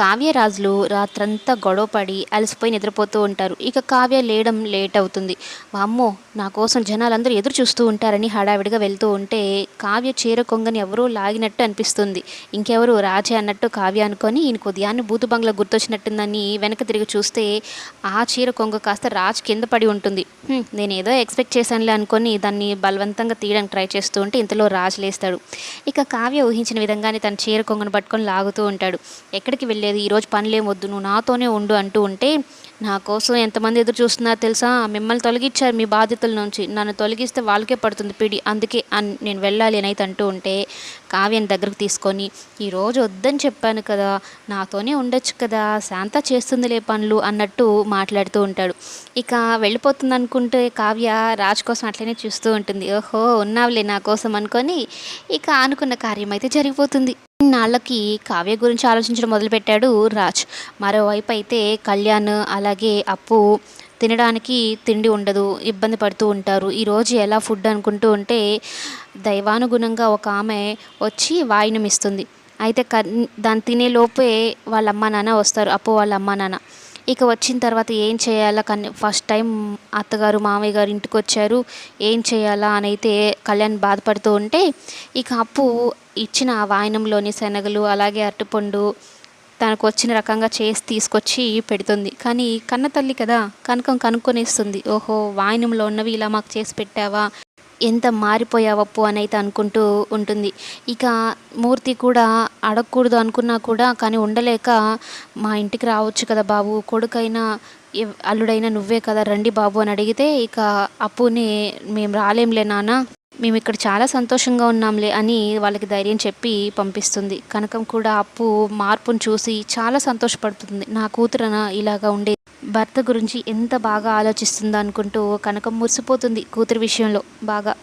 కావ్యరాజులు రాత్రంతా గొడవపడి అలసిపోయి నిద్రపోతూ ఉంటారు. ఇక కావ్య లేయడం లేట్ అవుతుంది. వామ్మో నా కోసం జనాలందరూ ఎదురు చూస్తూ ఉంటారని హడావిడిగా వెళ్తూ ఉంటే కావ్య చీర కొంగని ఎవరో లాగినట్టు అనిపిస్తుంది. ఇంకెవరు రాజే అన్నట్టు కావ్య అనుకొని ఈయనకు ఉదయాన్నే బూతు బంగ్లా గుర్తొచ్చినట్టుందని వెనక తిరిగి చూస్తే ఆ చీర కొంగ కాస్త రాజ్ కింద పడి ఉంటుంది. నేను ఏదో ఎక్స్పెక్ట్ చేశానులే అనుకొని దాన్ని బలవంతంగా తీయడానికి ట్రై చేస్తూ ఉంటే ఇంతలో రాజు లేస్తాడు. ఇక కావ్య ఊహించిన విధంగానే తన చీర కొంగను పట్టుకొని లాగుతూ ఉంటాడు. ఎక్కడికి వెళ్ళి లేదు ఈరోజు పనులేం వద్దు నువ్వు నాతోనే ఉండు అంటూ ఉంటే నా కోసం ఎంతమంది ఎదురు చూస్తున్నారో తెలుసా? మిమ్మల్ని తొలగించారు మీ బాధ్యతల నుంచి. నన్ను తొలగిస్తే వాళ్ళకే పడుతుంది పిడి. అందుకే అన్ నేను వెళ్ళాలి అని అయితే అంటూ ఉంటే కావ్యని దగ్గరకు తీసుకొని ఈరోజు వద్దని చెప్పాను కదా నాతోనే ఉండొచ్చు కదా శాంత చేస్తుందిలే పనులు అన్నట్టు మాట్లాడుతూ ఉంటాడు. ఇక వెళ్ళిపోతుంది అనుకుంటే కావ్య రాజ్ కోసం అట్లనే చూస్తూ ఉంటుంది. ఓహో ఉన్నావులే నా కోసం అనుకొని ఇక అనుకున్న కార్యం అయితే జరిగిపోతుంది. నాళ్ళకి కావ్య గురించి ఆలోచించడం మొదలుపెట్టాడు రాజ్. మరోవైపు అయితే కళ్యాణ్ అలా అలాగే అప్పు తినడానికి తిండి ఉండదు ఇబ్బంది పడుతూ ఉంటారు. ఈరోజు ఎలా ఫుడ్ అనుకుంటూ ఉంటే దైవానుగుణంగా ఒక ఆమె వచ్చి వాయినం ఇస్తుంది అయితే కన్ దాన్ని తినే లోపే వాళ్ళ అమ్మ నాన్న వస్తారు అప్పు వాళ్ళ అమ్మ నాన్న. ఇక వచ్చిన తర్వాత ఏం చేయాలా? కానీ ఫస్ట్ టైం అత్తగారు మామయ్య గారు ఇంటికి వచ్చారు. ఏం చేయాలా అని అయితే కళ్యాణ్ బాధపడుతూ ఉంటే ఇక అప్పు ఇచ్చిన ఆ వాయనంలోని శనగలు అలాగే అరటిపండు తనకు వచ్చిన రకంగా చేసి తీసుకొచ్చి పెడుతుంది. కానీ కన్న తల్లి కదా కనకం కనుక్కొనేస్తుంది. ఓహో వాయినంలో ఉన్నవి ఇలా మాకు చేసి పెట్టావా? ఎంత మారిపోయావప్పు అని అయితే అనుకుంటూ ఉంటుంది. ఇక మూర్తి కూడా అడగకూడదు అనుకున్నా కూడా కానీ ఉండలేక మా ఇంటికి రావచ్చు కదా బాబు కొడుకైనా అల్లుడైనా నువ్వే కదా రండి బాబు అని అడిగితే ఇక అప్పుని మేము రాలేంలే నాన్న మేము ఇక్కడ చాలా సంతోషంగా ఉన్నాంలే అని వాళ్ళకి ధైర్యం చెప్పి పంపిస్తుంది. కనకం కూడా అప్పు మార్పును చూసి చాలా సంతోషపడుతుంది. నా కూతురన ఇలాగా ఉండే భర్త గురించి ఎంత బాగా ఆలోచిస్తుందో అనుకుంటూ కనకం మురిసిపోతుంది కూతురు విషయంలో బాగా.